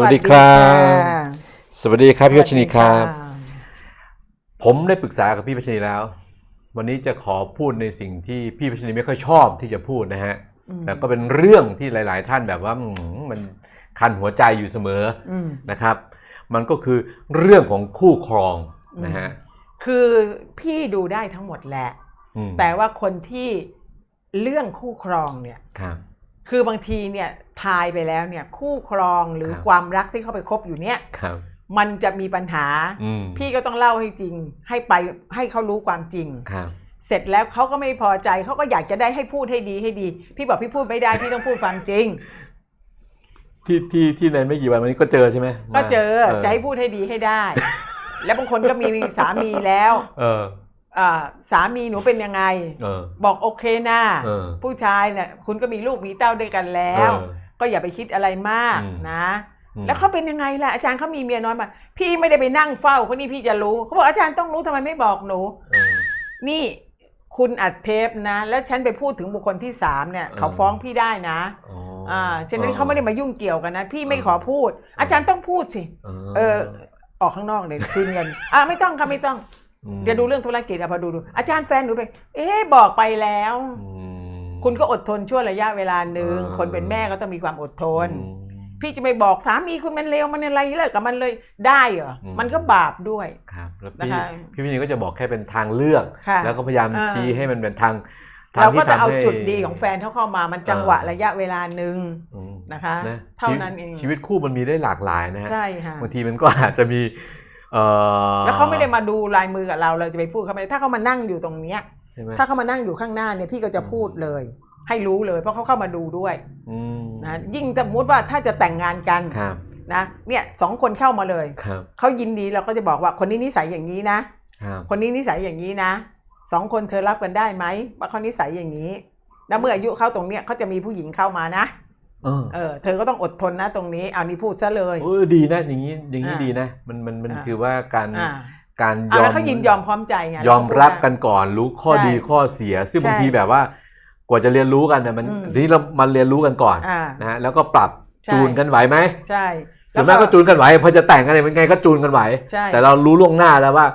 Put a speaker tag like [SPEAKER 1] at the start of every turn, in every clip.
[SPEAKER 1] สวัสดีครับ
[SPEAKER 2] ค่ะ
[SPEAKER 1] สวัสดีครับพี่วัชนีครับ
[SPEAKER 2] สวัสดีะ
[SPEAKER 1] ผมได้ปรึกษากับพี่วัชนีแล้ว วันนี้จะขอพูดในสิ่งที่พี่วัชนีไม่ค่อยชอบที่จะพูดนะฮะ
[SPEAKER 2] อืม
[SPEAKER 1] แต่ก็เป็นเรื่องที่หลาย ๆ ท่านแบบว่าอืมมันคันหัวใจอยู่เสมอ
[SPEAKER 2] อืม
[SPEAKER 1] นะครับ มันก็คือเรื่องของคู่ครองนะฮะ
[SPEAKER 2] คือพี่ดูได้ทั้งหมดแหละ
[SPEAKER 1] อืม
[SPEAKER 2] แต่ว่าคนที่เรื่องคู่ครองเนี่ย
[SPEAKER 1] ครับ
[SPEAKER 2] คือบางทีเนี่ยทายไปแล้วเนี่ยคู่ครองหรือ
[SPEAKER 1] ครับ
[SPEAKER 2] ความรักที่เข้าไปคบอยู่เนี่ย
[SPEAKER 1] ครับ
[SPEAKER 2] มันจะมีปัญหา
[SPEAKER 1] อืม
[SPEAKER 2] พี่ก็ต้องเล่าให้จริง ให้ไปให้เขารู้ความจริง
[SPEAKER 1] ครับ
[SPEAKER 2] เสร็จแล้วเขาก็ไม่พอใจเขาก็อยากจะได้ให้พูดให้ดีให้ดี พี่บอกพี่พูดไม่ได้พี่ต้องพูดความจริง
[SPEAKER 1] ที่ที่ที่ในไม่กี่วันวันนี้ก็เจอใช่ไหม
[SPEAKER 2] ก็เจอ
[SPEAKER 1] มา
[SPEAKER 2] จะให้พูดให้ดีให้ได้ แล้วบางคนก็มีสามีแล้ว
[SPEAKER 1] เออ
[SPEAKER 2] อ่า สามีหนูเป็นยังไง
[SPEAKER 1] เออ
[SPEAKER 2] บอกโอเคนะ
[SPEAKER 1] เออ
[SPEAKER 2] ผู้ชายเนี่ยคุณก็มีลูกมีเต้าด้วยกันแล้ว
[SPEAKER 1] เออ
[SPEAKER 2] ก็อย่าไปคิดอะไรมาก
[SPEAKER 1] อืม
[SPEAKER 2] นะ
[SPEAKER 1] อืม
[SPEAKER 2] แล้วเขาเป็นยังไงล่ะอาจารย์เขามีเมียน้อยมา พี่ไม่ได้ไปนั่งเฝ้าเขานี่พี่จะรู้เขาบอกอาจารย์ต้องรู้ทำไมไม่บอกหนู
[SPEAKER 1] เออ
[SPEAKER 2] นี่คุณอัดเทปนะ แล้วฉันไปพูดถึงบุคคลที่สามเนี่ย
[SPEAKER 1] เออ
[SPEAKER 2] เขาฟ้องพี่ได้นะ
[SPEAKER 1] อ๋อ
[SPEAKER 2] อ่าฉะนั้นเขาไม่ได้มายุ่งเกี่ยวกันนะ พี่ไม่ขอพูด อาจารย์ต้องพูดสิ เออออกข้างนอกเลยคืนเงินอ่าไม่ต้องค่ะไม่ต้อง
[SPEAKER 1] ม
[SPEAKER 2] เดี๋ยวดูเรื่องธุรกิจอะพอดูดูอาจารย์แฟนหนูไป เอ๊ะบอกไปแล้ว
[SPEAKER 1] อืม
[SPEAKER 2] คุณก็อดทนช่วงระยะเวลาหนึ่ง
[SPEAKER 1] เออ
[SPEAKER 2] คนเป็นแม่ก็ต้องมีความอดทน
[SPEAKER 1] อืม
[SPEAKER 2] พี่จะไปบอกสามีคุณมันเลวมันอะไรเลิกกับมันเลยได้เหรอ
[SPEAKER 1] อืม
[SPEAKER 2] มันก็บาปด้วย
[SPEAKER 1] ครับแล้ว
[SPEAKER 2] นะ
[SPEAKER 1] พี่
[SPEAKER 2] คะ
[SPEAKER 1] พี่วินีก็จะบอกแค่เป็นทางเลือก
[SPEAKER 2] ค่ะ
[SPEAKER 1] แล้วก็พยายาม
[SPEAKER 2] อ่า
[SPEAKER 1] ชี้ให้มันเป็นทางทาง
[SPEAKER 2] เราก็
[SPEAKER 1] ที่
[SPEAKER 2] จะเอา
[SPEAKER 1] ทำให้
[SPEAKER 2] จุดดีของแฟนเขาเข้ามามันจังหวะระยะเวลาหนึ่ง
[SPEAKER 1] อืม
[SPEAKER 2] นะคะ
[SPEAKER 1] นะ
[SPEAKER 2] เท่า
[SPEAKER 1] ชีวิต
[SPEAKER 2] นั้นเอง
[SPEAKER 1] ชีวิตคู่มันมีได้หลากหลายนะฮะ
[SPEAKER 2] ใช่ค่ะ
[SPEAKER 1] บางทีมันก็อาจจะมีเอ่อ
[SPEAKER 2] แล้วเขาไม่ได้มาดูลายมือกับเราเราจะไปพูดเขาไม่ได้ถ้าเขามานั่งอยู่ตรงเนี้ย
[SPEAKER 1] ใช่ไหม
[SPEAKER 2] ถ้าเขามานั่งอยู่ข้างหน้าเนี่ยพี่ก็จะพูดเลย ให้รู้เลย เพราะเขาเข้ามาดูด้วย
[SPEAKER 1] อืม
[SPEAKER 2] นะยิ่งสมมติว่าถ้าจะแต่งงานกัน
[SPEAKER 1] ครับ
[SPEAKER 2] นะเนี่ยสองคนเข้ามาเลย
[SPEAKER 1] ครับ
[SPEAKER 2] เขายินดีเราก็จะบอกว่าคนนี้นิสัยอย่างนี้นะ
[SPEAKER 1] ครับ
[SPEAKER 2] คนนี้นิสัยอย่างนี้นะสองคนเธอรับกันได้ไหมว่าเขานิสัยอย่างนี้ แล้วเมื่ออายุเขาตรงเนี้ยเขาจะมีผู้หญิงเข้ามานะ
[SPEAKER 1] เออ
[SPEAKER 2] เออเธอก็ต้องอดทนนะตรงนี้เอานี่พูดซะเลย
[SPEAKER 1] เออดีนะอย่างนี้อย่างนี้
[SPEAKER 2] อ่า
[SPEAKER 1] ดีนะมันมันมัน
[SPEAKER 2] อ่า
[SPEAKER 1] คือว่าการ
[SPEAKER 2] อ่า
[SPEAKER 1] การย
[SPEAKER 2] อะ
[SPEAKER 1] อม
[SPEAKER 2] แล้วเขายินยอมพร้อมใจไง
[SPEAKER 1] ยอม
[SPEAKER 2] เราพูด
[SPEAKER 1] รับ
[SPEAKER 2] ว่า
[SPEAKER 1] กันก่อนรู้ข้อ
[SPEAKER 2] ใช่
[SPEAKER 1] ดีข้อเสีย ซึ่ง
[SPEAKER 2] ใช่
[SPEAKER 1] บางทีแบบว่ากว่าจะเรียนรู้กันนะมัน
[SPEAKER 2] อืม
[SPEAKER 1] ทีนี้เรามาเรียนรู้กันก่อน
[SPEAKER 2] อ่า
[SPEAKER 1] นะฮะแล้วก็ปรับ
[SPEAKER 2] ใช่
[SPEAKER 1] จูนกันไหวไหม
[SPEAKER 2] ใช่
[SPEAKER 1] ส่วนมากก็จูนกันไหวพอจะแต่งกันเนี่ยเป็นไงก็จูนกันไหว
[SPEAKER 2] ใช่
[SPEAKER 1] แต่เรารู้ล่วงหน้าแล้วว่า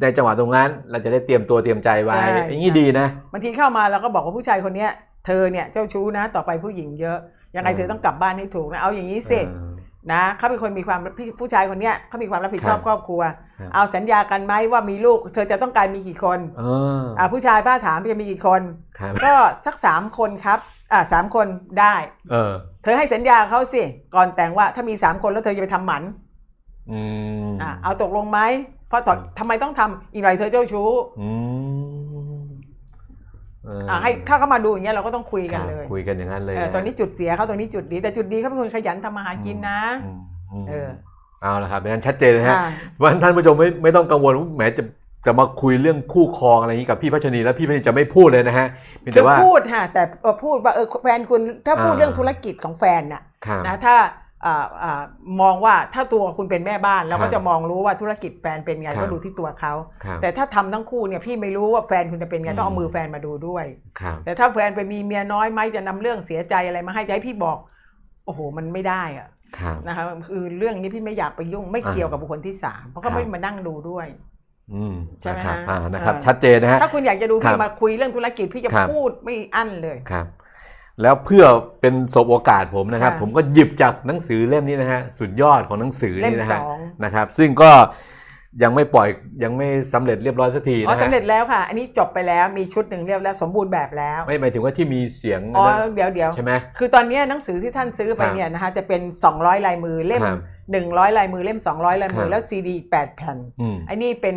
[SPEAKER 1] ในจังหวะตรงนั้นเราจะได้เตรียมตัวเตรียมใจไว้
[SPEAKER 2] ใช่
[SPEAKER 1] อย่างนี้
[SPEAKER 2] ใช่
[SPEAKER 1] ดีนะ
[SPEAKER 2] บางทีเข้ามาเราก็บอกว่าผู้ชายคนเนี้ย เธอเนี่ยเจ้าชู้นะต่อไปผู้หญิงเยอะ ยังไง
[SPEAKER 1] เออ
[SPEAKER 2] เธอต้องกลับบ้านให้ถูกนะเอาอย่างนี้สิ
[SPEAKER 1] เออ
[SPEAKER 2] นะเขาเป็นคนมีความพี่ผู้ชายคนเนี้ยเขามีความรับผิดชอบ
[SPEAKER 1] ครับ
[SPEAKER 2] ครอบครัว
[SPEAKER 1] ครับ
[SPEAKER 2] เอาสัญญากันไหมว่ามีลูก เธอจะต้องการมีกี่คน
[SPEAKER 1] เออ
[SPEAKER 2] อ่าผู้ชายป้าถามจะมีกี่คน
[SPEAKER 1] ครับ
[SPEAKER 2] ก็สักสามคนครับอ่าสามคนได้
[SPEAKER 1] เออ
[SPEAKER 2] เธอให้สัญญาเขาสิก่อนแต่งว่าถ้ามีสามคนแล้วเธอจะไปทำหมัน
[SPEAKER 1] อืม
[SPEAKER 2] อ่าเอาตกลงไหมเพราะต่อทำไมต้องทำอีกหน่อยเธอเจ้าชู้
[SPEAKER 1] อืมเอออ
[SPEAKER 2] อ่าให้ถ้าเขามาดูอย่างเงี้ยเราก็ต้องคุยกัน
[SPEAKER 1] ครับ
[SPEAKER 2] เลย
[SPEAKER 1] คุยกันอย่างนั้นเลย
[SPEAKER 2] เออตอนนี้จุดเสียเขาตรงนี้จุดดี แต่จุดดีเขาเป็นคนขยันทำมาหากินนะ
[SPEAKER 1] อืมม
[SPEAKER 2] เออ
[SPEAKER 1] เอาละครับเป็นอันชัดเจนนะฮะ
[SPEAKER 2] ค่ะ
[SPEAKER 1] ว่าท่านผู้ชมไม่ไม่ต้องกังวลว่าแหมจะจะมาคุยเรื่องคู่ครองอะไรอย่างนี้กับพี่พัชนีแล้วพี่พัชนีจะไม่พูดเลยนะฮะเพียง
[SPEAKER 2] คื
[SPEAKER 1] แต่
[SPEAKER 2] อ
[SPEAKER 1] ว่า
[SPEAKER 2] พูดค่ะแต่เออพูดว่าเออแฟนคุณถ้าพูด
[SPEAKER 1] อ่า
[SPEAKER 2] เรื่องธุรกิจของแฟนน่ะ
[SPEAKER 1] ครับ
[SPEAKER 2] นะถ้าอ่าอ่า มองว่าถ้าตัวคุณเป็นแม่บ้านเรา
[SPEAKER 1] ครั
[SPEAKER 2] ก็
[SPEAKER 1] บ
[SPEAKER 2] จะมองรู้ว่าธุรกิจแฟนเป็นไง
[SPEAKER 1] ครับ
[SPEAKER 2] ก็ดูที่ตัวเขา
[SPEAKER 1] ครับ
[SPEAKER 2] แต่ถ้าทำทั้งคู่เนี่ยพี่ไม่รู้ว่าแฟนคุณจะเป็นไง
[SPEAKER 1] อืม
[SPEAKER 2] ต้องเอามือแฟนมาดูด้วย
[SPEAKER 1] ครับ
[SPEAKER 2] แต่ถ้าแฟนไปมีเมียน้อยไหมจะนำเรื่องเสียใจอะไรมาให้จะให้พี่บอก โอ้โหมันไม่ได้อะ
[SPEAKER 1] ครับ
[SPEAKER 2] นะคะคือเรื่องนี้พี่ไม่อยากไปยุ่งไม่
[SPEAKER 1] อ่า
[SPEAKER 2] เกี่ยวกับบุคคลที่สามเพราะเขา
[SPEAKER 1] ครับ
[SPEAKER 2] ไม่มานั่งดูด้วย
[SPEAKER 1] อืม
[SPEAKER 2] ใช่ไหม
[SPEAKER 1] นะครับ
[SPEAKER 2] ฮะ
[SPEAKER 1] อ่านะครับ
[SPEAKER 2] เออ
[SPEAKER 1] ชัดเจนนะฮะ
[SPEAKER 2] ถ้าคุณอยากจะดู
[SPEAKER 1] ครั
[SPEAKER 2] พี่
[SPEAKER 1] บ
[SPEAKER 2] มาคุยเรื่องธุรกิจพี่จะ
[SPEAKER 1] ครับ
[SPEAKER 2] พูดไม่อั้นเลย
[SPEAKER 1] ครับ แล้วเพื่อเป็นสบโอกาสผมนะครับ
[SPEAKER 2] ค่ะ
[SPEAKER 1] ผมก็หยิบจากหนังสือเล่มนี้นะฮะสุดยอดของหนังสือ
[SPEAKER 2] เล่ม
[SPEAKER 1] นี่นะ
[SPEAKER 2] ส
[SPEAKER 1] ฮะ
[SPEAKER 2] อง
[SPEAKER 1] นะครับ ซึ่งก็ ยังไม่ปล่อยยังไม่สำเร็จเรียบร้อยสักที
[SPEAKER 2] อ๋อ
[SPEAKER 1] นะฮะ
[SPEAKER 2] สำเร็จแล้วค่ะ อันนี้จบไปแล้วมีชุดหนึ่งเรียบแล้วสมบูรณ์แบบแล้ว
[SPEAKER 1] ไม่หมายถึงว่าที่มีเสียง
[SPEAKER 2] อ๋อ
[SPEAKER 1] นะ
[SPEAKER 2] เดี๋ยวเดี๋ยว
[SPEAKER 1] ใช่ไหม
[SPEAKER 2] คือตอนนี้หนังสือที่ท่านซื้อไป
[SPEAKER 1] ครับ
[SPEAKER 2] เนี่ยนะคะจะเป็น 200 ลายมือเล่ม
[SPEAKER 1] ครับ
[SPEAKER 2] 100 ลายมือเล่ม 200 ลายมื
[SPEAKER 1] ครั
[SPEAKER 2] อบแล้วซีดีแปดแผ่น
[SPEAKER 1] อืม
[SPEAKER 2] อันนี้เป็น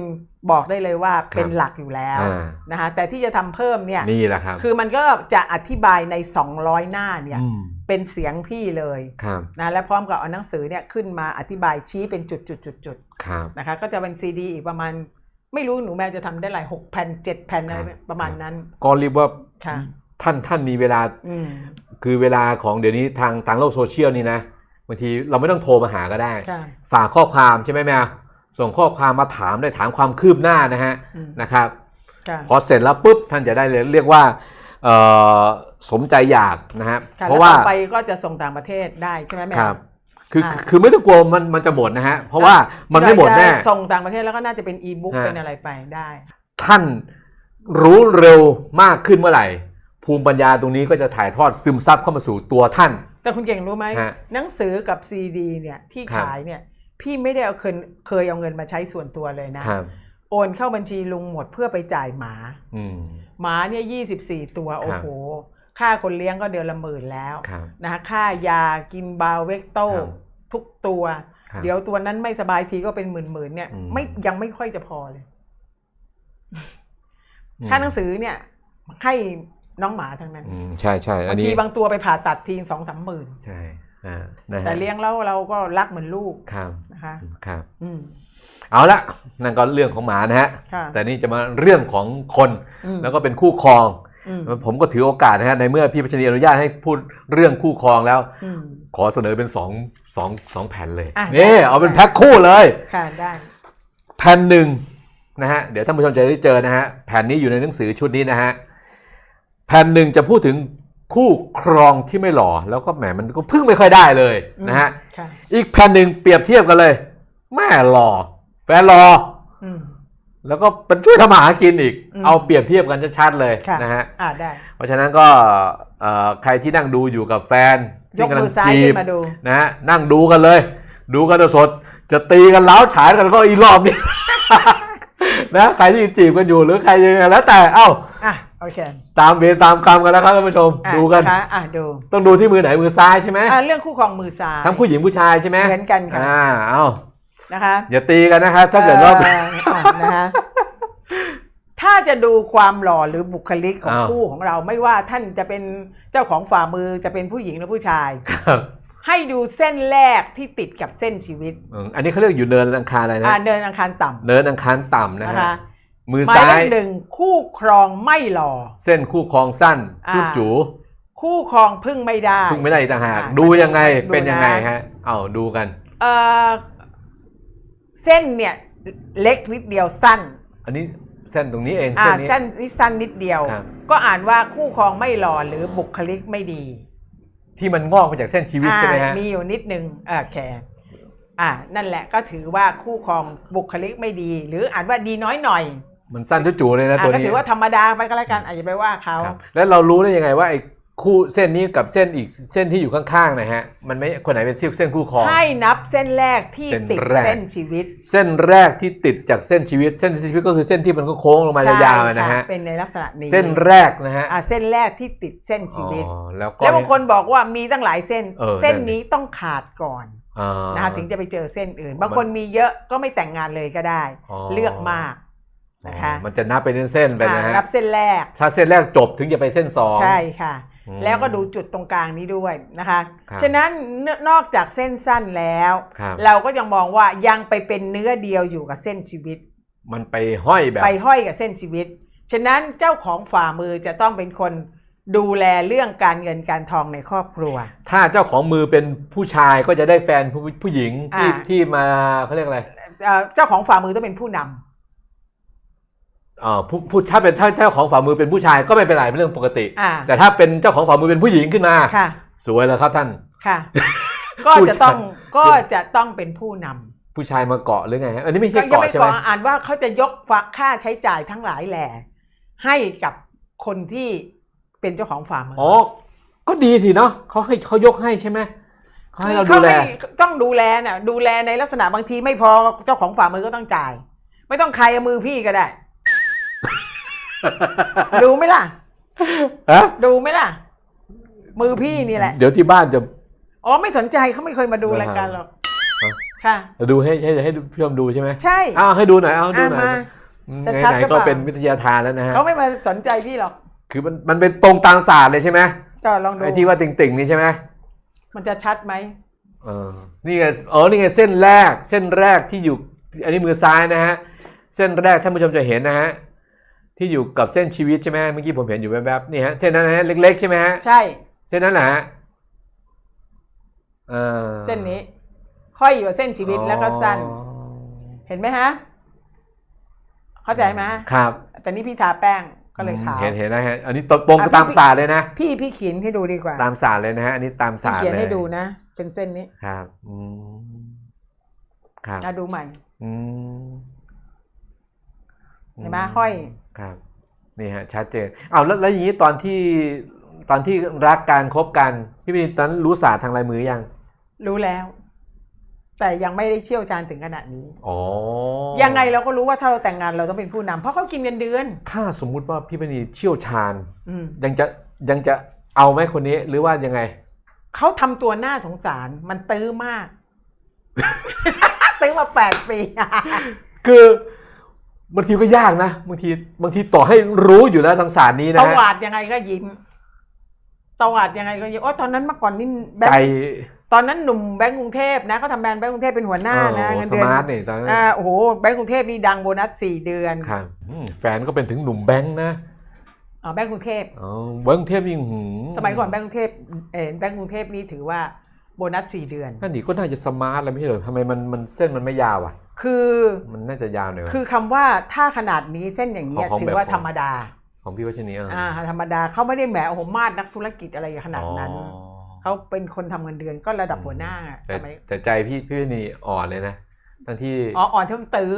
[SPEAKER 2] บอกได้เลยว่า
[SPEAKER 1] ครับ
[SPEAKER 2] เป็นหลักอยู่แล้ว
[SPEAKER 1] อ่า
[SPEAKER 2] นะคะแต่ที่จะทำเพิ่มเนี่ย
[SPEAKER 1] นี่แหละครับ
[SPEAKER 2] คือมันก็จะอธิบายใน 200 หน้าเนี่ย
[SPEAKER 1] อืม
[SPEAKER 2] เป็นเสียงพี่เลย
[SPEAKER 1] ครับ
[SPEAKER 2] นะและพร้อมกับเอาหนังสือเนี่ยขึ้นมาอธิบายชี้เป็นจุดจุดจุดจุด
[SPEAKER 1] ครับ
[SPEAKER 2] นะคะก็จะเป็นซีดีอีกประมาณ ไม่รู้หนูแมวจะทำได้หลายหกแผ่นเจ็ดแผ่นอะไร
[SPEAKER 1] ครับ
[SPEAKER 2] ประมาณนั้น
[SPEAKER 1] ก็เรียกว่า
[SPEAKER 2] ค่ะ
[SPEAKER 1] ท่านท่านมีเวลา
[SPEAKER 2] อืม
[SPEAKER 1] คือเวลาของเดี๋ยวนี้ทางทางโลกโซเชียลนี่นะบางทีเราไม่ต้องโทรมาหาก็ได้
[SPEAKER 2] ค่ะ
[SPEAKER 1] ฝากข้อความใช่ไหมแมวส่งข้อความมาถามได้ถามความคืบหน้านะฮะ
[SPEAKER 2] อืม
[SPEAKER 1] นะครับ
[SPEAKER 2] ค่ะ
[SPEAKER 1] พอเสร็จแล้วปุ๊บท่านจะได้เลยเรียกว่าเอ่อสมใจอยากนะฮะ
[SPEAKER 2] ค่ะ
[SPEAKER 1] เพราะ
[SPEAKER 2] แล้ว
[SPEAKER 1] ว่า
[SPEAKER 2] ต่อไปก็จะส่งต่างประเทศได้ใช่ไหมแม่
[SPEAKER 1] ครับ คือ
[SPEAKER 2] อ่า
[SPEAKER 1] คือไม่ต้องกลัวมันมันจะหมดนะฮะ เพราะว่ามันไม่หมดแน่
[SPEAKER 2] เราจะส่งต่างประเทศแล้วก็น่าจะเป็นอีบุ๊ก
[SPEAKER 1] ฮะ
[SPEAKER 2] เป็นอะไรไปได้
[SPEAKER 1] ท่านรู้เร็วมากขึ้นเมื่อไหร่ ภูมิปัญญาตรงนี้ก็จะถ่ายทอดซึมซับเข้ามาสู่ตัวท่าน
[SPEAKER 2] แต่คุณเก่งรู้ไหม
[SPEAKER 1] ฮะ
[SPEAKER 2] หนังสือกับซีดีเนี่ยที่
[SPEAKER 1] ครับ
[SPEAKER 2] ขายเนี่ยพี่ไม่ได้เอาเคยเคยเอาเงินมาใช้ส่วนตัวเลยนะ
[SPEAKER 1] ครับ
[SPEAKER 2] โอนเข้าบัญชีลุงหมดเพื่อไปจ่ายหมา
[SPEAKER 1] อืม
[SPEAKER 2] หมาเนี่ยยี่สิบสี่ตัวโอ้โหค่าคนเลี้ยงก็เดือนละหมื่นแล้ว
[SPEAKER 1] ครับ
[SPEAKER 2] นะคะค่ายากินบาเวกโต
[SPEAKER 1] ครับ
[SPEAKER 2] ทุกตัว
[SPEAKER 1] ครับ
[SPEAKER 2] เดี๋ยวตัวนั้นไม่สบายทีก็เป็นหมื่นๆเนี่ย
[SPEAKER 1] อืม
[SPEAKER 2] ไม่ยังไม่ค่อยจะพอเลย
[SPEAKER 1] อืม
[SPEAKER 2] ค่าหนังสือเนี่ย ให้น้องหมาทั้งนั้น
[SPEAKER 1] อืมใช่ใช่อั
[SPEAKER 2] บานง
[SPEAKER 1] นี้
[SPEAKER 2] ทีบางตัวไปผ่าตัดทีสองสามหมื่น
[SPEAKER 1] ใช่อ่านะฮะ
[SPEAKER 2] แต่เลี้ยงแล้วเราก็รักเหมือนลูก
[SPEAKER 1] ครับ
[SPEAKER 2] นะคะ
[SPEAKER 1] ครับ
[SPEAKER 2] อืม
[SPEAKER 1] เอาละนั่นก็เรื่องของหมานะฮะ
[SPEAKER 2] ค่ะ
[SPEAKER 1] แต่นี่จะมาเรื่องของคน
[SPEAKER 2] อืม
[SPEAKER 1] แล้วก็เป็นคู่ครอง
[SPEAKER 2] อืม
[SPEAKER 1] ผมก็ถือโอกาสนะฮะในเมื่อพี่พัชนีอนุญาตให้พูดเรื่องคู่ครองแล้ว
[SPEAKER 2] อืม
[SPEAKER 1] ขอเสนอเป็นสองสองสองแผ่นเลย
[SPEAKER 2] อะ
[SPEAKER 1] นี่
[SPEAKER 2] ได้
[SPEAKER 1] เอาเป็น
[SPEAKER 2] ได้
[SPEAKER 1] แพ็คคู่เลย
[SPEAKER 2] ค่ะได้
[SPEAKER 1] แผ่นหนึ่งนะฮะเดี๋ยวท่านผู้ชมจะได้เจอนะฮะแผ่นนี้อยู่ในหนังสือชุดนี้นะฮะแผ่นหนึ่งจะพูดถึงคู่ครองที่ไม่หล่อแล้วก็แหมมันก็พึ่งไม่ค่อยได้เลยนะฮะ
[SPEAKER 2] ค่ะ
[SPEAKER 1] อีกแผ่นหนึ่งเปรียบเทียบกันเลยแม่หล่อแฟนหล่อ
[SPEAKER 2] อืม
[SPEAKER 1] แล้วก็เป็นช่วยทำมาหากินอีก
[SPEAKER 2] อืม
[SPEAKER 1] เอาเปรียบเทียบกันชัดๆเลย
[SPEAKER 2] ค่ะ
[SPEAKER 1] นะฮะ
[SPEAKER 2] อ่าได้
[SPEAKER 1] เพราะฉะนั้นก็เอ่อใครที่นั่งดูอยู่กับแฟน
[SPEAKER 2] ย
[SPEAKER 1] ที่
[SPEAKER 2] ก
[SPEAKER 1] กำลั
[SPEAKER 2] มื
[SPEAKER 1] ง
[SPEAKER 2] อซ้าย
[SPEAKER 1] จี
[SPEAKER 2] ขึ้
[SPEAKER 1] บ
[SPEAKER 2] นมาดู
[SPEAKER 1] นะฮะนั่งดูกันเลย ดูกันสดๆจะตีกันล้าวฉายกันก็อีกรอบนี้ นะใครที่จีบกันอยู่หรือใครยังไงแล้วแต่เอ้า
[SPEAKER 2] อะ โอเค
[SPEAKER 1] ตามเวรตามกรรมกันแล้วครับท่านผู้ชม
[SPEAKER 2] อะ
[SPEAKER 1] ดูกัน
[SPEAKER 2] นะคะอะ ดู
[SPEAKER 1] ต้องดูที่มือไหนมือซ้ายใช่ไหม
[SPEAKER 2] อะเรื่องคู่ครองมือซ้าย
[SPEAKER 1] ทั้งผู้หญิงผู้ชายใช่ไหม
[SPEAKER 2] เหมือนกันค่ะ
[SPEAKER 1] อ่าเอ้า
[SPEAKER 2] นะคะ
[SPEAKER 1] อย่าตีกันนะครับถ้าเกิดว่า
[SPEAKER 2] อ่อะนะคะถ้าจะดูความหล่อหรือบุคลิกของ
[SPEAKER 1] อ้าว
[SPEAKER 2] คู่ของเราไม่ว่าท่านจะเป็นเจ้าของฝ่ามือจะเป็นผู้หญิงหรือผู้ชาย
[SPEAKER 1] ครับ
[SPEAKER 2] ให้ดูเส้นแรกที่ติดกับเส้นชีวิต
[SPEAKER 1] อืมอันนี้เขาเรียกอยู่เนินอังคารอะไรนะ
[SPEAKER 2] อ่าเดินอังคารต่ำ
[SPEAKER 1] เนินอังคารต่ำนะ
[SPEAKER 2] นะ
[SPEAKER 1] ฮะ
[SPEAKER 2] คะ
[SPEAKER 1] มือ
[SPEAKER 2] หมาย
[SPEAKER 1] ซ้า
[SPEAKER 2] เลยขหนึ่งคู่ครองไม่หล่อ
[SPEAKER 1] เส้นคู่ครองสั้น
[SPEAKER 2] อ่า
[SPEAKER 1] พูดจู
[SPEAKER 2] คู่ครองพึ่งไม่ได้
[SPEAKER 1] พึ่งไม่ได้อีกต่างหาก
[SPEAKER 2] อ่า
[SPEAKER 1] ดูยังไง
[SPEAKER 2] ดูนะ
[SPEAKER 1] เป็นยังไงฮะเอาดูกัน
[SPEAKER 2] เออ เส้นเนี่ยเล็กนิดเดียวสั้น
[SPEAKER 1] อันนี้เส้นตรงนี้เอง
[SPEAKER 2] อ่า
[SPEAKER 1] เส้นนี้
[SPEAKER 2] เส้นนี่สั้นนิดเดียว
[SPEAKER 1] ครับ
[SPEAKER 2] ก็อ่านว่าคู่ครองไม่หล่อหรือบุคลิกไม่ดี
[SPEAKER 1] ที่มันงอกมาจากเส้นชีวิต
[SPEAKER 2] อ่า
[SPEAKER 1] ใช่ไหมฮะ
[SPEAKER 2] มีอยู่นิดนึงเออแคร์อ่านั่นแหละก็ถือว่าคู่ครองบุคลิกไม่ดี หรืออ่านว่าดีน้อยหน่อย
[SPEAKER 1] มันสั้นจู่ๆเลยนะ
[SPEAKER 2] อ่า
[SPEAKER 1] ตัว
[SPEAKER 2] ก็
[SPEAKER 1] นี้
[SPEAKER 2] ถือว่าธรรมดาไปก็แล้วกันอาจจะไปว่าเขา
[SPEAKER 1] ครับแล้วเรารู้ได้ยังไงว่าไอ้ คู่เส้นนี้กับเส้นอีกเส้นที่อยู่ข้างๆนะฮะมันไม่คนไหนเป็นเส้นคู่ครอง
[SPEAKER 2] ให้นับเส้นแรกที่
[SPEAKER 1] เส้น
[SPEAKER 2] ติด
[SPEAKER 1] แรก
[SPEAKER 2] เส้นชีวิต
[SPEAKER 1] เส้นแรกที่ติดจากเส้นชีวิต เส้นชีวิตก็คือเส้นที่มันก็โค้งลงมา
[SPEAKER 2] ใช่
[SPEAKER 1] ยาวๆนะ
[SPEAKER 2] ค่ะ
[SPEAKER 1] ฮะ
[SPEAKER 2] เป็นในลักษณะนี้
[SPEAKER 1] เส้นแรกนะฮะ
[SPEAKER 2] อ่าเส้นแรกที่ติดเส้นชีวิต
[SPEAKER 1] อ๋อแล้วก็
[SPEAKER 2] แล้วบางคนบอกว่ามีตั้งหลายเส้น
[SPEAKER 1] เออ
[SPEAKER 2] เส้น
[SPEAKER 1] นั่น
[SPEAKER 2] นี้ต้องขาดก่อน
[SPEAKER 1] อ่า
[SPEAKER 2] นะคะถึงจะไปเจอเส้นอื่น บางคนมีเยอะก็ไม่แต่งงานเลยก็ได้
[SPEAKER 1] อ๋อ
[SPEAKER 2] เลือกมากนะคะ
[SPEAKER 1] อ๋อมันจะนับเป็นเส้นๆไปนะ
[SPEAKER 2] อ่า
[SPEAKER 1] ฮะ
[SPEAKER 2] รับเส้นแรก
[SPEAKER 1] ถ้าเส้นแรกจบถึงจะไปเส้นสอง
[SPEAKER 2] ใช่ค่ะ
[SPEAKER 1] อืม
[SPEAKER 2] แล้วก็ดูจุดตรงกลางนี้ด้วยนะคะ
[SPEAKER 1] ครับ
[SPEAKER 2] ฉะนั้นเนนอกจากเส้นสั้นแล้ว
[SPEAKER 1] ครับ
[SPEAKER 2] เราก็ยังมองว่ายังไปเป็นเนื้อเดียวอยู่กับเส้นชีวิต
[SPEAKER 1] มันไปห้อยแบบ
[SPEAKER 2] ไปห้อยกับเส้นชีวิต ฉะนั้นเจ้าของฝ่ามือจะต้องเป็นคนดูแลเรื่องการเงินการทองในครอบครัว
[SPEAKER 1] ถ้าเจ้าของมือเป็นผู้ชายก็จะได้แฟนผู้ผู้หญิงที่
[SPEAKER 2] อ่า
[SPEAKER 1] ที่มาเขาเรียกอะไร
[SPEAKER 2] เอ่อเจ้าของฝ่ามือต้องเป็นผู้นำ
[SPEAKER 1] อ่า ผู้ผู้ถ้าเป็นถ้าเจ้าของฝ่ามือเป็นผู้ชายก็ไม่เป็นไรเป็นเรื่องปกติ
[SPEAKER 2] อ่า
[SPEAKER 1] แต่ถ้าเป็นเจ้าของฝ่ามือเป็นผู้หญิงขึ้นมา
[SPEAKER 2] ค่ะ
[SPEAKER 1] สวยแล้วครับท่าน
[SPEAKER 2] ค่ะ ก็จะต้องก็จะต้องเป็นผู้นำ
[SPEAKER 1] ผู้ชายมาเกาะหรือไงฮะอันนี้ไม่
[SPEAKER 2] ก็
[SPEAKER 1] ใช่
[SPEAKER 2] ยัง
[SPEAKER 1] เกาะ
[SPEAKER 2] ไม่
[SPEAKER 1] ใช่ไห
[SPEAKER 2] ก่
[SPEAKER 1] ม
[SPEAKER 2] ออ่านว่าเขาจะยกฝากค่าใช้จ่ายทั้งหลายแหล่ให้กับคนที่เป็นเจ้าของฝ่ามือ
[SPEAKER 1] อ๋อก็ดีสิเนาะเขาให้เขายกให้ใช่ไหมเขาให้เรา
[SPEAKER 2] คื
[SPEAKER 1] ดู
[SPEAKER 2] อ
[SPEAKER 1] แล
[SPEAKER 2] ให้ต้องดูแลน่ะดูแลในลักษณะบางทีไม่พอเจ้าของฝ่ามือก็ต้องจ่าย ไม่ต้องใครเอามือพี่ก็ได้ ดูไหมล่ะ
[SPEAKER 1] ฮะ
[SPEAKER 2] ดูไหมล่ะ มือพี่นี่แหละ
[SPEAKER 1] เดี๋ยวที่บ้านจะ
[SPEAKER 2] อ๋อไม่สนใจเขาไม่เคยมาดูรายการหรอก
[SPEAKER 1] ฮะ
[SPEAKER 2] ค่ะ
[SPEAKER 1] ดูให้ให้ให้พี่ชมดูใช่ไหม
[SPEAKER 2] ใช่
[SPEAKER 1] อ้าวให้ดูหน่อยเอาดู
[SPEAKER 2] อะ
[SPEAKER 1] หน่อย
[SPEAKER 2] มา
[SPEAKER 1] อืม
[SPEAKER 2] จะชัด
[SPEAKER 1] ไหน
[SPEAKER 2] หรือ
[SPEAKER 1] ๆ
[SPEAKER 2] เป
[SPEAKER 1] ก็
[SPEAKER 2] ล่า
[SPEAKER 1] เป็นวิทยาทานแล้วนะฮะ
[SPEAKER 2] เขาไม่มาสนใจพี่หรอก
[SPEAKER 1] คือมันมันเป็นตรงตามศาสตร์เลยใช่ไหม
[SPEAKER 2] ก็ลองดู
[SPEAKER 1] ไอ้ที่ว่าติ่งๆนี่ใช่ไหม
[SPEAKER 2] มันจะชัดไหม
[SPEAKER 1] เออนี่ไงอ๋อนี่ไงเส้นแรกเส้นแรกที่อยู่ อันนี้มือซ้ายนะฮะเส้นแรกท่านผู้ชมจะเห็นนะฮะ ที่อยู่กับเส้นชีวิตใช่ไหมเมื่อกี้ผมเห็นอยู่แวบๆนี่ฮะเส้นนั้นนะฮะเล็ก ๆ ใช่ไหมฮะ
[SPEAKER 2] ใช่
[SPEAKER 1] เส้นนั้นแหละฮะเออ
[SPEAKER 2] เส้นนี้ห้อยอยู่กับเส้นชีวิตแล้วก็สั้น
[SPEAKER 1] อ๋อ
[SPEAKER 2] เห็นไหมฮะ เข้าใจไหม
[SPEAKER 1] ครับ
[SPEAKER 2] แต่นี่พี่ทาแป้งก็เลยขาว
[SPEAKER 1] เห็นเห็นนะฮะอันนี้ตรงตรง
[SPEAKER 2] อะ
[SPEAKER 1] ตาม
[SPEAKER 2] พี่
[SPEAKER 1] ศาสตร์เลยนะ
[SPEAKER 2] พี่พี่เขียนให้ดูดีกว่า
[SPEAKER 1] ตามศาสตร์เลยนะฮะอันนี้ตาม
[SPEAKER 2] พี่
[SPEAKER 1] ศาสตร์
[SPEAKER 2] เขียน
[SPEAKER 1] เลย
[SPEAKER 2] ให้ดูนะเป็นเส้นนี้
[SPEAKER 1] ครับอืมครับ
[SPEAKER 2] อะดูใหม่
[SPEAKER 1] อืม
[SPEAKER 2] เห็นไหมห้อย
[SPEAKER 1] ครับนี่ฮะชัดเจนเอาแล้วแล้วอย่างนี้ตอนที่ตอนที่รักกันคบกันพี่บินตอนนั้นรู้ศาสตร์ทางลายมือยัง
[SPEAKER 2] รู้แล้ว แต่ยังไม่ได้เชี่ยวชาญถึงขนาดนี้
[SPEAKER 1] อ๋อ
[SPEAKER 2] ยังไงเราก็รู้ว่าถ้าเราแต่งงานเราต้องเป็นผู้นำเพราะเขากินเงินเดือน
[SPEAKER 1] ถ้าสมมุติว่าพี่บินีเชี่ยวชาญ
[SPEAKER 2] อืม
[SPEAKER 1] ยังจะยังจะเอาไหมคนนี้หรือว่ายังไง
[SPEAKER 2] เขาทำตัวน่าสงสารมันตื้อมาก ตื้อมาแปดปี
[SPEAKER 1] คือ บางทีก็ยากนะบางทีบางทีต่อให้รู้อยู่แล้วทางศาสตร์นี้นะ
[SPEAKER 2] ต
[SPEAKER 1] ฮะ
[SPEAKER 2] วาดยังไงก็ยิ้มตวาดยังไงก็ยิ้มโอ้ตอนนั้นเมื่อก่อนนี่แบง
[SPEAKER 1] ใจ
[SPEAKER 2] ค์ตอนนั้นหนุ่มแบงก์กรุงเทพนะเขาทำแบรนด์แบงก์กรุงเทพเป็นหัวหน้านะ
[SPEAKER 1] เออ
[SPEAKER 2] เงิน
[SPEAKER 1] ส
[SPEAKER 2] เดือน
[SPEAKER 1] มาร์ทนี่ตอนนั้น
[SPEAKER 2] อ่าโอ้โหแบงก์กรุงเทพนี่ดังโบนัสสี่เดือน
[SPEAKER 1] ครับอืมแฟนก็เป็นถึงหนุ่มแบงค์นะ
[SPEAKER 2] อ๋อแบงก์กรุงเทพ
[SPEAKER 1] อ๋อแบงค์กรุงเทพยิ่งหื
[SPEAKER 2] สมัยก่อนแบงก์กรุงเทพเออแบงก์กรุงเทพนี่ถือว่า โบนัสสี่เดือน
[SPEAKER 1] นั่นนี่ก็น่าจะสมาร์ทแล้วไม่ใช่เหรอทำไมมันมันเส้นมันไม่ยาวอะ
[SPEAKER 2] คือ
[SPEAKER 1] มันน่าจะยาวหน่อย
[SPEAKER 2] คือคำว่าถ้าขนาดนี้เส้นอย่างนี้ย
[SPEAKER 1] ของ
[SPEAKER 2] ถือว่า
[SPEAKER 1] แบบ
[SPEAKER 2] ธรรมดา
[SPEAKER 1] ของพี่วัชนีอะ
[SPEAKER 2] อ่าธรรมดาเขาไม่ได้แหมโอ้โหมาดนักธุรกิจอะไรขนาดนั้น
[SPEAKER 1] อ๋อ
[SPEAKER 2] เขาเป็นคนทำเงินเดือนก็ระดับหัวหน้า
[SPEAKER 1] แต่
[SPEAKER 2] สมัย
[SPEAKER 1] แต่ใจพี่พี่วัชนีอ่อนเลยนะทั้งที่
[SPEAKER 2] อ๋ออ่อนเท่าตื้อ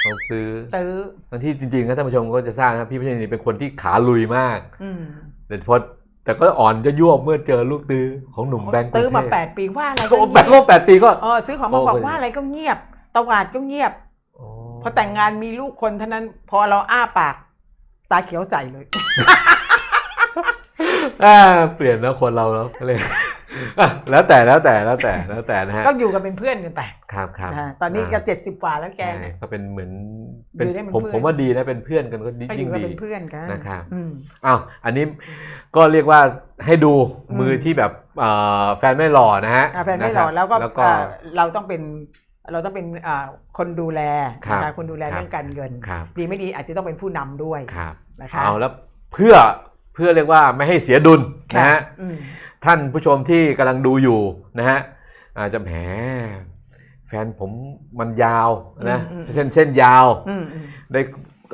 [SPEAKER 1] เขาซื้อ
[SPEAKER 2] ตื้อ
[SPEAKER 1] ทั้งที่จริงๆถ้าท่านผู้ชมก็จะทราบนะครับพี่วัชนีเป็นคนที่ขาลุยมาก
[SPEAKER 2] อืม
[SPEAKER 1] แต่พอ แต่ก็อ่อนจะยั่วเมื่อเจอลูกตื้อของหนุ่มแบงค์
[SPEAKER 2] ตื้อมา
[SPEAKER 1] รุงเทพ
[SPEAKER 2] แปดปีว่าอะไร
[SPEAKER 1] โอ้
[SPEAKER 2] ก็
[SPEAKER 1] แบ
[SPEAKER 2] เงี
[SPEAKER 1] ง
[SPEAKER 2] ย
[SPEAKER 1] ค์
[SPEAKER 2] บ
[SPEAKER 1] ก็แปดปีก็
[SPEAKER 2] เออซื้อของมา
[SPEAKER 1] โอ้
[SPEAKER 2] บอก
[SPEAKER 1] ก็
[SPEAKER 2] ว่าอะไรก็เงียบ ตวาดก็เงียบ
[SPEAKER 1] อ๋อ
[SPEAKER 2] พอแต่งงานมีลูกคนเท่านั้น พอเราอ้าปาก ตาเขียวใสเลย
[SPEAKER 1] อ่าเปลี่ยนแล้วคนเราแล้วเลย อะแล้วแต่แล้วแต่แล้วแต่แล้วแต่นะฮะ
[SPEAKER 2] ก็อยู่กันเป็นเพื่อนกันไป
[SPEAKER 1] ครับครับ
[SPEAKER 2] อ่าตอนนี้ก็าเจ็ดสิบกว่าแล้วแก
[SPEAKER 1] ใช่
[SPEAKER 2] เนี่ย
[SPEAKER 1] ก็เป็นเหมือน
[SPEAKER 2] อยู่ได้เป็น
[SPEAKER 1] ผม
[SPEAKER 2] เพื่อน
[SPEAKER 1] ผมว่าดีนะเป็นเพื่อนกันก็ดี
[SPEAKER 2] ก็อ
[SPEAKER 1] ยิ่
[SPEAKER 2] ยู่
[SPEAKER 1] ง
[SPEAKER 2] กัน
[SPEAKER 1] ดี
[SPEAKER 2] เป็นเพื่อนกัน
[SPEAKER 1] นะครับ
[SPEAKER 2] อืม
[SPEAKER 1] อ้าวอันนี้ก็เรียกว่าให้ดู
[SPEAKER 2] อืม
[SPEAKER 1] มือที่แบบเอ่อแฟนไม่หล่อนะฮะ
[SPEAKER 2] อ่าแฟนไม่หล่อ
[SPEAKER 1] นะครับ
[SPEAKER 2] แล้วก็
[SPEAKER 1] แล้วก็
[SPEAKER 2] อ่าเราต้องเป็นเราต้องเป็นอ่าคนดูแล
[SPEAKER 1] ครับ
[SPEAKER 2] นะคะคนดูแล
[SPEAKER 1] ครับ
[SPEAKER 2] เรื่องการเงิน
[SPEAKER 1] ครับ
[SPEAKER 2] ดีไม่ดีอาจจะต้องเป็นผู้นำด้วย
[SPEAKER 1] ครับ
[SPEAKER 2] นะคะ
[SPEAKER 1] เอาแล้วเพื่อเพื่อเรียกว่าไม่ให้เสียดุลนะฮะ
[SPEAKER 2] อืม
[SPEAKER 1] ท่านผู้ชมที่กำลังดูอยู่นะฮะอาจจะแหมแฟนผมมันยาวนะเส้นเส้นยาว
[SPEAKER 2] อืมอืม
[SPEAKER 1] ได้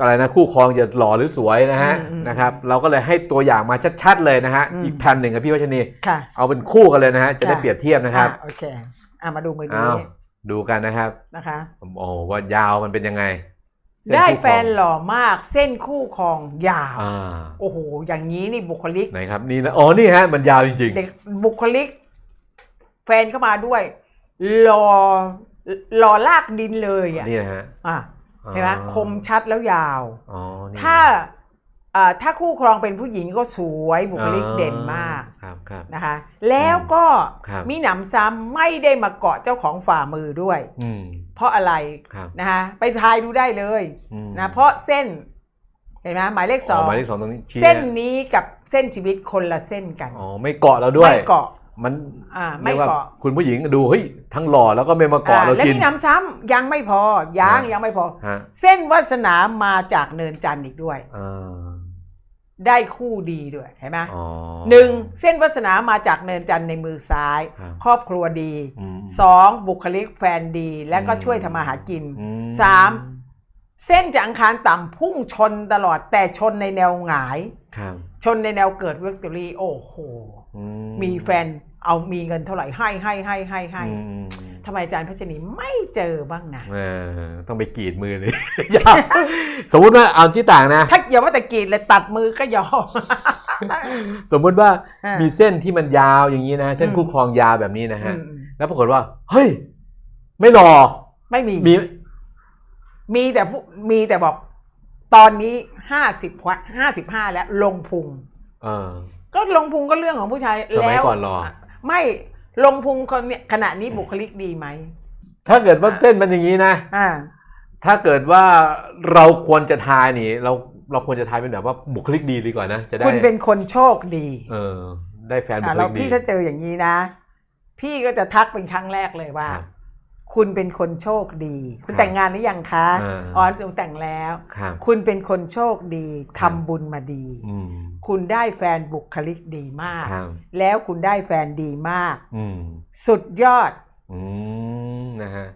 [SPEAKER 1] อะไรนะคู่ครองจะหล่อหรือสวยนะฮะ
[SPEAKER 2] อืมอืม
[SPEAKER 1] นะครับเราก็เลยให้ตัวอย่างมาชัดๆเลยนะฮะ
[SPEAKER 2] อืม
[SPEAKER 1] อีกแผ่นหนึ่งครับพี่วัชนี
[SPEAKER 2] ค่ะ
[SPEAKER 1] เอาเป็นคู่กันเลยนะฮะจะได้
[SPEAKER 2] ค่ะ
[SPEAKER 1] เปรียบเทียบนะครับ
[SPEAKER 2] อ่าโอเคอ่ามาดูมือ
[SPEAKER 1] อ้า
[SPEAKER 2] นี้
[SPEAKER 1] วดูกันนะครับ
[SPEAKER 2] นะคะ
[SPEAKER 1] โอ้โหว่ายาวมันเป็นยังไงเส้น
[SPEAKER 2] ได้
[SPEAKER 1] คู่ครอง
[SPEAKER 2] แฟนหล่อมากเส้นคู่ครองยาว
[SPEAKER 1] อ่า
[SPEAKER 2] โอ้โห อย่างนี้นี่บุคลิก
[SPEAKER 1] ไหนครับนี่นะอ๋อนี่ฮะมันยาวจริง
[SPEAKER 2] เด็กบุคลิก แฟนเข้ามาด้วยหล่อหล่อลากดินเลย
[SPEAKER 1] ๆ
[SPEAKER 2] อะ
[SPEAKER 1] นี่นะฮะ
[SPEAKER 2] อะเห็นไหมคมชัดแล้วยาว
[SPEAKER 1] อ๋อนี่
[SPEAKER 2] ถ้าอ่าถ้าคู่ครองเป็นผู้หญิงก็สวยบุคลิกเด่นมาก
[SPEAKER 1] ครับครับ
[SPEAKER 2] นะคะแล้วก็
[SPEAKER 1] ครับ
[SPEAKER 2] มีหนำซ้ำไม่ได้มาเกาะเจ้าของฝ่ามือด้วย
[SPEAKER 1] อืม
[SPEAKER 2] เพราะอะไร
[SPEAKER 1] ครับ
[SPEAKER 2] นะคะไปทายดูได้เลย
[SPEAKER 1] อืม
[SPEAKER 2] นะเพราะเส้นเห็นไหมหมายเลขสอง
[SPEAKER 1] หมายเลขสองตรงนี้ชี้
[SPEAKER 2] เส้นนี้กับเส้นชีวิตคนละเส้นกัน
[SPEAKER 1] อ๋อไม่เกาะเราด้วย
[SPEAKER 2] ไม่เกาะ
[SPEAKER 1] มัน
[SPEAKER 2] อ่าไม่
[SPEAKER 1] รียว่
[SPEAKER 2] เกาะ
[SPEAKER 1] คุณผู้หญิงดูเฮ้ยทั้งหล่อแล้วก็ไม่มาเกาะ
[SPEAKER 2] อ่า
[SPEAKER 1] เรา
[SPEAKER 2] และ
[SPEAKER 1] กิน
[SPEAKER 2] มีหน้ำซ้ำยังไม่พอยัง
[SPEAKER 1] อ่ายั
[SPEAKER 2] ยังไม่พอ
[SPEAKER 1] ฮะ
[SPEAKER 2] เส้นวาสนามาจากเนินจันทร์อีกด้วย
[SPEAKER 1] อ่า
[SPEAKER 2] ได้คู่ดีด้วยเห็นไหม
[SPEAKER 1] อ๋อ
[SPEAKER 2] หนึ่งเส้นวาสนามาจากเนินจันทร์ในมือซ้าย
[SPEAKER 1] ครับ
[SPEAKER 2] ครอบครัวดี
[SPEAKER 1] อืม
[SPEAKER 2] สองบุคลิกแฟนดีและก็
[SPEAKER 1] อืม
[SPEAKER 2] ช่วยทำมาหากิน
[SPEAKER 1] อื
[SPEAKER 2] สาม เส้นจากอังคารต่ำพุ่งชนตลอดแต่ชนในแนวหงาย
[SPEAKER 1] ครับ
[SPEAKER 2] ชนในแนวเกิดวิกตอรี่โอ้โห
[SPEAKER 1] อื
[SPEAKER 2] มีแฟนเอามีเงินเท่าไหร่ให้ให้ให้ให้ให้
[SPEAKER 1] อืม
[SPEAKER 2] ทำไมอาจารย์พัชนีไม่เจอบ้างนะ
[SPEAKER 1] เออต้องไปกรีดมือเลยยาวสมมุติว่าเอาที่ต่างนะ
[SPEAKER 2] ถ้าอย่าว่าแต่กรีดเลยตัดมือก็ยอม
[SPEAKER 1] สมมุติว่า
[SPEAKER 2] อ่ามี
[SPEAKER 1] มีเส้นที่มันยาวอย่างนี้นะ เส้น
[SPEAKER 2] อืม
[SPEAKER 1] คู่ครองยาวแบบนี้นะฮะ
[SPEAKER 2] อืม
[SPEAKER 1] แล้วปรากฏว่า เฮ้ย ไม่หล่อ
[SPEAKER 2] ไม่มี
[SPEAKER 1] มี
[SPEAKER 2] มีแต่ผู้มีแต่บอก ตอนนี้ห้าสิบห้าสิบห้าแล้วลงพุง
[SPEAKER 1] เออ
[SPEAKER 2] ก็ลงพุงก็เรื่องของผู้ชาย
[SPEAKER 1] สมัย
[SPEAKER 2] แล้ว
[SPEAKER 1] ก่อนหล่อ
[SPEAKER 2] ไม่ ลงพุงคนเนี่ยขณะนี้บุคลิกดีไหม
[SPEAKER 1] ถ้าเกิดว่าเส้นมันอย่างนี้นะ
[SPEAKER 2] อ่า
[SPEAKER 1] ถ้าเกิดว่าเราควรจะทายนี่ เราเราควรจะทายเป็นแบบว่าบุคลิกดีดีกว่านะจะได้
[SPEAKER 2] คุณเป็นคนโชคดี
[SPEAKER 1] เออ ได้แฟนบุ
[SPEAKER 2] อ่า
[SPEAKER 1] ค
[SPEAKER 2] เรา
[SPEAKER 1] ลิกดี
[SPEAKER 2] พี่ถ้าเจออย่างนี้นะ พี่ก็จะทักเป็นครั้งแรกเลยว่า
[SPEAKER 1] ครับ
[SPEAKER 2] คุณเป็นคนโชคดี คุณ
[SPEAKER 1] ครับ
[SPEAKER 2] แต่งงานหรือยังคะ
[SPEAKER 1] อ่า
[SPEAKER 2] อ๋อหนูแต่งแล้ว
[SPEAKER 1] ครับ
[SPEAKER 2] คุณเป็นคนโชคดี
[SPEAKER 1] ครั
[SPEAKER 2] ทำ
[SPEAKER 1] บ
[SPEAKER 2] บุญมาดี
[SPEAKER 1] อืม
[SPEAKER 2] คุณได้แฟนบุคลิกดีมาก
[SPEAKER 1] ครับ
[SPEAKER 2] แล้วคุณได้แฟนดีมาก
[SPEAKER 1] อืม
[SPEAKER 2] สุดยอด
[SPEAKER 1] อืมนะฮะ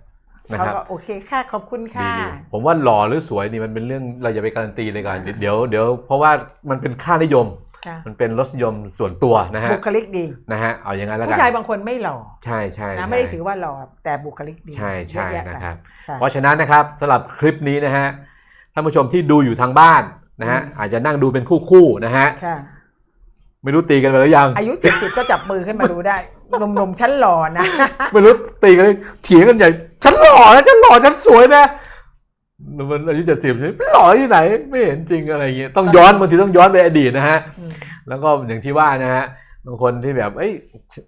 [SPEAKER 1] นะ
[SPEAKER 2] เขา
[SPEAKER 1] ครับ
[SPEAKER 2] ก็โอเคค่ะขอบคุณ
[SPEAKER 1] ดี
[SPEAKER 2] ค่ะ
[SPEAKER 1] ดีผมว่าหล่อหรือสวยนี่มันเป็นเรื่องเราอย่าไปการันตีเลยก่อนเดี๋ยวเดี๋ยวเพราะว่ามันเป็นค่านิยม
[SPEAKER 2] ค่ะ
[SPEAKER 1] มันเป็นรสนิยมส่วนตัวนะฮะ
[SPEAKER 2] บุคลิกดี
[SPEAKER 1] นะฮะเอาอย่างนั้นแล้วกั
[SPEAKER 2] ผู้
[SPEAKER 1] น
[SPEAKER 2] ชายบางคนไม่หล่อ
[SPEAKER 1] ใช่ใช่
[SPEAKER 2] นะ
[SPEAKER 1] ใช่
[SPEAKER 2] ไม่ได้ถือว่าหล่อแต่บุคลิกดี
[SPEAKER 1] ใช่ใช่
[SPEAKER 2] เยอแยะไป
[SPEAKER 1] นะครับ
[SPEAKER 2] ค่ะ
[SPEAKER 1] เพราะฉะนั้นนะครับสำหรับคลิปนี้นะฮะท่านผู้ชมที่ดูอยู่ทางบ้านนะฮะ
[SPEAKER 2] อืม
[SPEAKER 1] อาจจะนั่งดูเป็นคู่ๆนะฮะ
[SPEAKER 2] ค่ะ
[SPEAKER 1] ไม่รู้ตีกันไปหรือยัง
[SPEAKER 2] อายุเจ็ดสิบก็จับมือขึ้นมาดูได้หนุ่มๆชั้นหล่อนะ
[SPEAKER 1] ไม่รู้ตีกันเลยเถียงกันใหญ่ฉันหล่อนะฉันหล่อฉันสวยนะ มันอายุเจ็ดสิบไม่หล่อที่ไหน ไม่เห็นจริงอะไรเงี้ยต้องย้อนบางทีต้องย้อนไปอดีตนะฮะ
[SPEAKER 2] อืม
[SPEAKER 1] แล้วก็อย่างที่ว่านะฮะบางคนที่แบบเอ้ย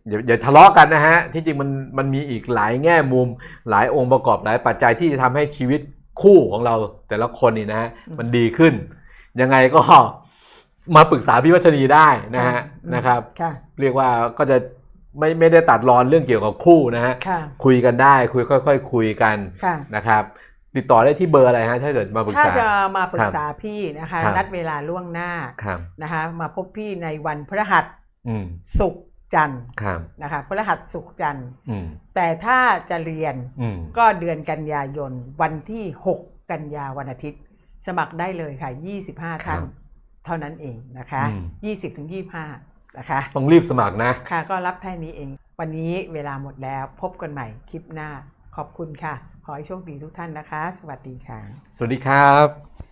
[SPEAKER 1] อย่าอย่าทะเลาะกันนะฮะ ที่จริงมันมันมีอีกหลายแง่มุม หลายองค์ประกอบหลายปัจจัยที่จะทำให้ชีวิตคู่ของเราแต่ละคนนี่นะฮะมันดีขึ้น ยังไงก็มาปรึกษาพี่วัชรีได้นะฮะ
[SPEAKER 2] อืม
[SPEAKER 1] นะครับ
[SPEAKER 2] ค่ะ
[SPEAKER 1] เรียกว่าก็จะไม่ไม่ได้ตัดรอนเรื่องเกี่ยวกับคู่นะฮะ
[SPEAKER 2] ค่ะ
[SPEAKER 1] คุยกันได้คุยค่อย ๆ คุยกัน
[SPEAKER 2] ค่ะ
[SPEAKER 1] นะครับ ติดต่อได้ที่เบอร์อะไรฮะถ้าเกิดมาปรึก
[SPEAKER 2] ถ้า
[SPEAKER 1] ษา
[SPEAKER 2] จะมาปรึกษาพี่นะคะ
[SPEAKER 1] ครับ
[SPEAKER 2] นัดเวลาล่วงหน้า
[SPEAKER 1] ครับ
[SPEAKER 2] นะคะมาพบพี่ในวันพฤหัส
[SPEAKER 1] อืม
[SPEAKER 2] ศุกร์จันทร์
[SPEAKER 1] ครับ
[SPEAKER 2] นะคะพฤหัสศุกร์จันทร์
[SPEAKER 1] อืม
[SPEAKER 2] แต่ถ้าจะเรียน
[SPEAKER 1] อืม
[SPEAKER 2] ก็เดือนกันยายน วันที่ 6 กันยาวันอาทิตย์ สมัครได้เลยค่ะ 25 ท่าน
[SPEAKER 1] ครับ
[SPEAKER 2] เท่านั้นเองนะคะ
[SPEAKER 1] อืม
[SPEAKER 2] 20ถึง25 นะคะ
[SPEAKER 1] ต้องรีบสมัครนะ
[SPEAKER 2] ค่ะก็รับแค่นี้เอง วันนี้เวลาหมดแล้วพบกันใหม่คลิปหน้า ขอบคุณค่ะ ขอให้โชคดีทุกท่านนะคะ สวัสดีค่ะ
[SPEAKER 1] สวัสดีครับ